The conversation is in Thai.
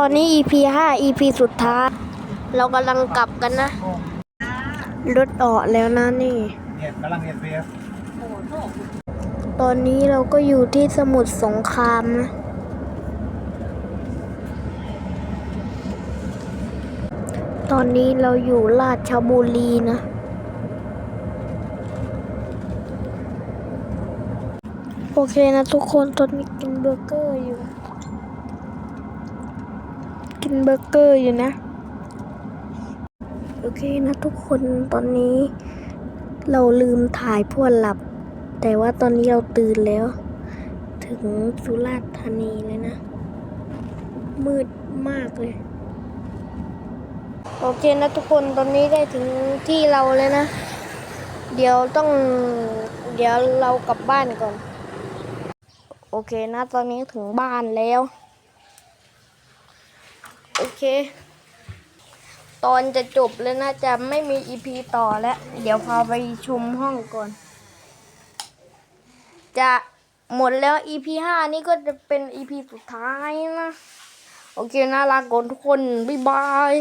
ตอนนี้ EP 5 EP สุดท้าย เรากำลังกลับกันนะ รถออกแล้วนะนี่ เนี่ยกำลังเรียนเฟสตอนนี้เราก็อยู่ที่สมุทรสงครามนะ ตอนนี้เราอยู่ราชบุรีนะ โอเคนะทุกคนตอนนี้กินเบอร์เกอร์อยู่ กินเบอร์เกอร์อยู่นะ โอเคนะทุกคนตอนนี้ เราลืมถ่ายพวกหลับ แต่ว่าตอนนี้เราตื่นแล้ว ถึงสุราษฎร์ธานีเลยนะ มืดมากเลย โอเคนะทุกคนตอนนี้ได้ถึงที่เราเลยนะ เดี๋ยวต้อง เดี๋ยวเรากลับบ้านก่อน โอเคนะตอนนี้ถึงบ้านแล้ว โอเค ตอนจะจบแล้วนะจะไม่มีอีพีต่อแล้ว เดี๋ยวพาไปชมห้องก่อน จะหมดแล้ว EP ห้านี่ก็จะเป็น EP สุดท้ายนะ โอเคน่ารักก่อนทุกคน บ๊ายบาย